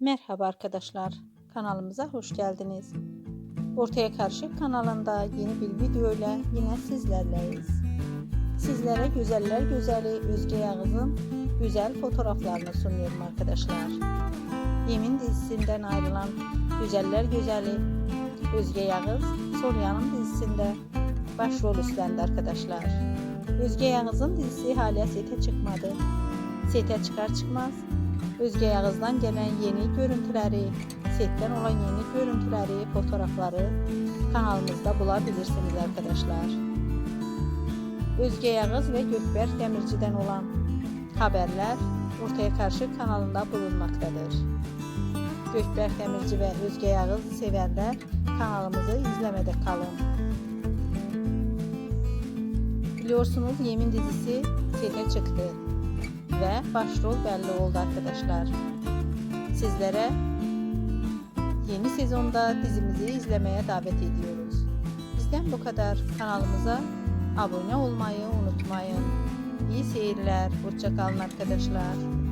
Merhaba arkadaşlar, kanalımıza hoş geldiniz. Ortaya Karşı kanalında yeni bir video ile yine sizlerleyiz. Sizlere güzeller güzeli Özge Yağız'ın güzel fotoğraflarını sunuyorum arkadaşlar. Yemin dizisinden ayrılan güzeller güzeli Özge Yağız, Solyan'ın dizisinde başrol üstlendi arkadaşlar. Özge Yağız'ın dizisi hala sete çıkmadı. Sete çıkar çıkmaz Özge Yağız'dan gelen yeni görüntüleri, setten olan yeni görüntüleri, fotoğrafları kanalımızda bulabilirsiniz arkadaşlar. Özge Yağız ve Gökberk Demirci'den olan haberler Ortaya Karşı kanalında bulunmaktadır. Gökberk Demirci ve Özge Yağız sevenler kanalımızı izlemede kalın. Biliyorsunuz Yemin dizisi sete çıktı ve başrol belli oldu arkadaşlar. Sizlere yeni sezonda dizimizi izlemeye davet ediyoruz. Bizden bu kadar. Kanalımıza abone olmayı unutmayın. İyi seyirler. Hoşçakalın arkadaşlar.